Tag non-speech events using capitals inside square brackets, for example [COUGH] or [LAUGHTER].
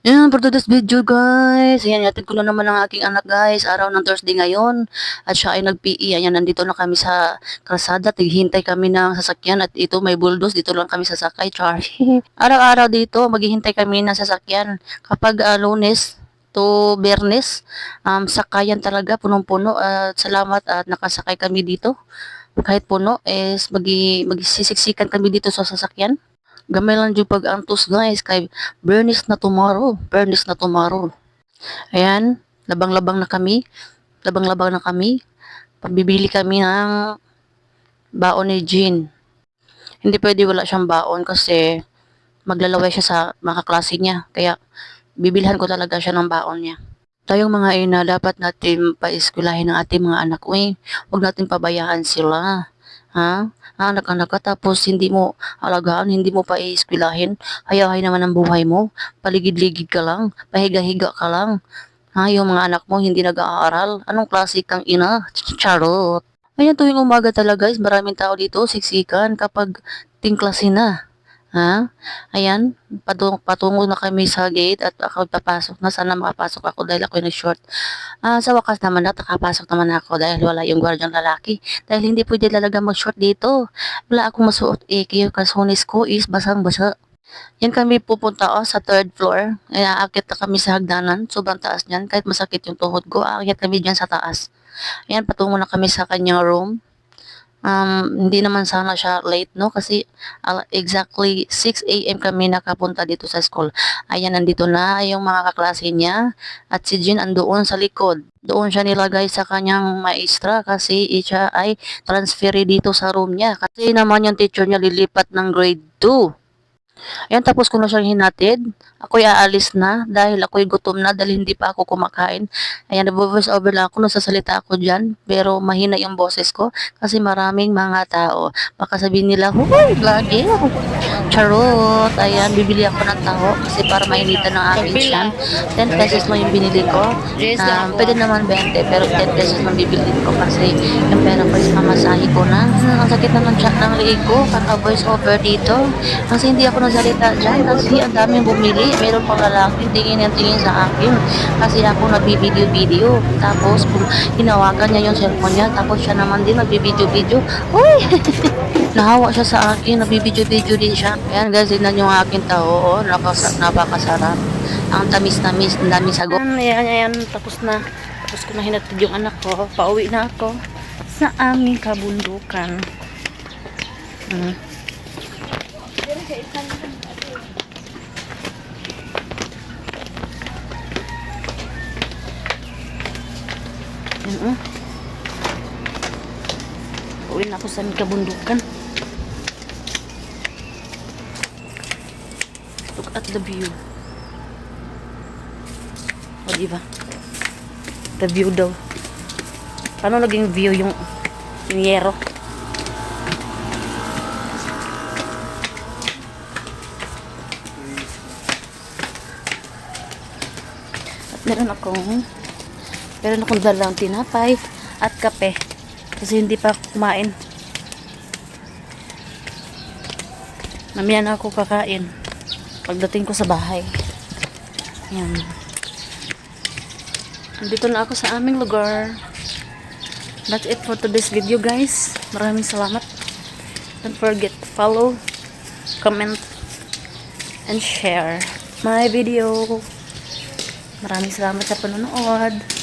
Ayan, for today's video guys. Ayan, yatid ko na naman ang aking anak guys. Araw ng Thursday ngayon. At siya ay nag-PE. Ayan, nandito na kami sa kalsada. Tighintay kami ng sasakyan. At ito may bulldoze. Dito lang kami sasakay. Char. [LAUGHS] Araw-araw dito, maghihintay kami ng sasakyan. Kapag ah, lunes to bernes, um, sakayan talaga. Punong-puno. At salamat at nakasakay kami dito. Kahit puno, is magi, magsisiksikan kami dito sa sasakyan. Gamay lang yung pag-antos guys. Kay Bernis na tomorrow. Bernis na tomorrow. Ayan, labang-labang na kami. Labang-labang na kami. Pabibili kami ng baon ni Jean. Hindi pwede wala siyang baon kasi maglalaway siya sa mga klase niya. Kaya bibilhan ko talaga siya ng baon niya. Tayong mga ina, dapat natin paiskulahin ang ating mga anak. Uy, huwag natin pabayaan sila. Ha? Anak-anak ka tapos hindi mo alagaan, hindi mo pa iiskwilahin. Hayahay naman ang buhay mo. Paligid-ligid ka lang. Pahiga-higa ka lang. Ha, yung mga anak mo hindi nag-aaral. Anong klase kang ina? Ch- Charot. Ayan, tuwing umaga talaga guys, maraming tao dito, siksikan kapag tingklase na. Ha? Ayan, patung patungo na kami sa gate at ako papasok na. Sana makapasok ako dahil ako nag-short. Ah, sa wakas naman na, nakapasok naman ako dahil wala yung gwardyang lalaki. Dahil hindi pwede talaga mag-short dito. Wala akong masuot eh, kaya kasunis ko is basang-basa. Yan kami pupunta oh, sa third floor. Ay, aakit na kami sa hagdanan. Sobrang taas niyan. Kahit masakit yung tuhod ko, aakit kami dyan sa taas. Ayan, patungo na kami sa kanyang room. Um, hindi naman sana siya late, no? Kasi exactly 6 a.m. kami nakapunta dito sa school. Ayan, nandito na yung mga kaklase niya. At si Jean andoon sa likod. Doon siya nilagay sa kanyang maestra kasi siya ay transferi dito sa room niya. Kasi naman yung teacher niya lilipat ng grade 2. Ayan, tapos ko na siyang hinatid. Ako'y aalis na dahil ako'y gutom na dahil hindi pa ako kumakain. Ayan, nag-voice over lang ako, nasasalita ako dyan. Pero mahina yung boses ko kasi maraming mga tao. Baka sabihin nila, Huy, lagi. Charot. Ayan, bibili ako ng taho kasi para mainitan ng aking tiyan. 10 pesos lang yung binili ko. Um, pwede naman 20 pero 10 pesos lang bibili ko kasi yung pera ko is pamasahe ko na. Ang sakit na ng chat ng liig ko. Kaka-voice over dito. Kasi hindi ako nagsalita dyan kasi ang daming bumili. Meron pang lalaki tingin ng tingin sa akin. Kasi ako nagbibideo-video. Tapos hinawakan niya yung cellphone niya. Tapos siya naman din nagbibideo-video. Uy! [LAUGHS] Nahawa siya sa akin. Nagbibideo-video din siya. Ayan guys, tignan yung aking tao. Oh, nakas napakasarap. Ang tamis-tamis. Ang dami sago. Ayan, ayan, ayan. Tapos na. Tapos ko na hinatid yung anak ko. Pauwi na ako sa aming kabundukan. Hmm. Yan oh. Uwi na ako sa kabundukan. Look at the view. O, diba? The view daw. Paano naging view yung, yung yero? At meron akong meron akong dalang tinapay at kape. Kasi hindi pa kumain. Mamaya na ako kakain. Pagdating ko sa bahay. Yan. Andito na ako sa aming lugar. That's it for today's video guys. Maraming salamat. Don't forget to follow, comment, and share my video. Maraming salamat sa panonood.